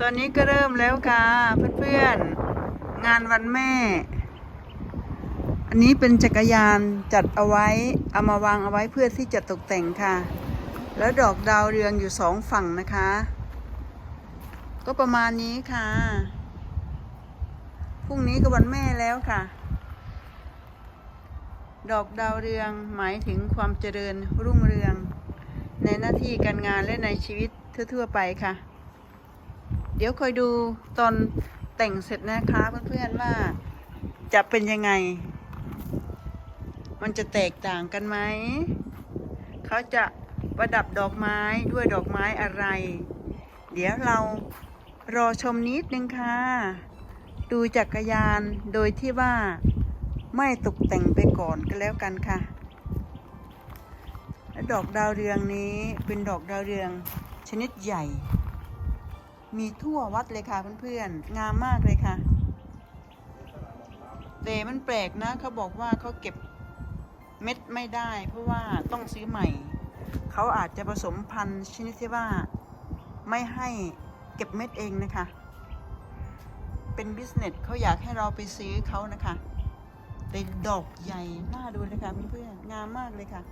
ตอนนี้ก็เริ่มแล้วค่ะเพื่อนๆ งานวันแม่ อันนี้เป็นจักรยานจัดเอาไว้ เอามาวางเอาไว้เพื่อที่จะตกแต่งค่ะ แล้วดอกดาวเรืองอยู่สองฝั่งนะคะ ก็ประมาณนี้ค่ะพรุ่งนี้ก็วันแม่แล้วค่ะ ดอกดาวเรืองหมายถึงความเจริญรุ่งเรือง ในหน้าที่การงานและในชีวิตทั่วๆไปค่ะ เดี๋ยวคอยดูตอนแต่งเสร็จนะคะเพื่อนๆว่าจะเป็นยังไง มันจะแตกต่างกันไหม เขาจะประดับดอกไม้ด้วยดอกไม้อะไร เดี๋ยวเรารอชมนิดนึงค่ะ ดูจักรยานโดยที่ว่าไม่ตกแต่งไปก่อนก็แล้วกันค่ะและดอกดาวเรืองนี้เป็นดอกดาวเรืองชนิดใหญ่ มีทั่ววัดเลยค่ะเพื่อนๆ งามมากเลยค่ะ แต่มันแปลกนะเขาบอกว่าเขาเก็บเม็ดไม่ได้ เพราะว่าต้องซื้อใหม่ เขาอาจจะผสมพันธุ์ชนิดที่ว่าไม่ให้เก็บเม็ดเองนะคะ เป็นบิสเนสเขาอยากให้เราไปซื้อเขานะคะแต่ดอกใหญ่น่าดูเลยค่ะเพื่อนๆ งามมากเลยค่ะ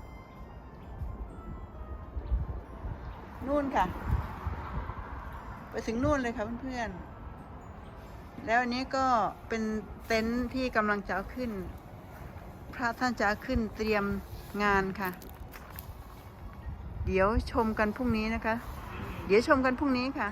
นู่นค่ะ ไปถึงนู่นเลยค่ะเพื่อนๆ แล้วอันนี้ก็เป็นเต็นท์ที่กำลังจะเอาขึ้น พระท่านจะเอาขึ้นเตรียมงานค่ะ เดี๋ยวชมกันพรุ่งนี้นะคะ เดี๋ยวชมกันพรุ่งนี้ค่ะ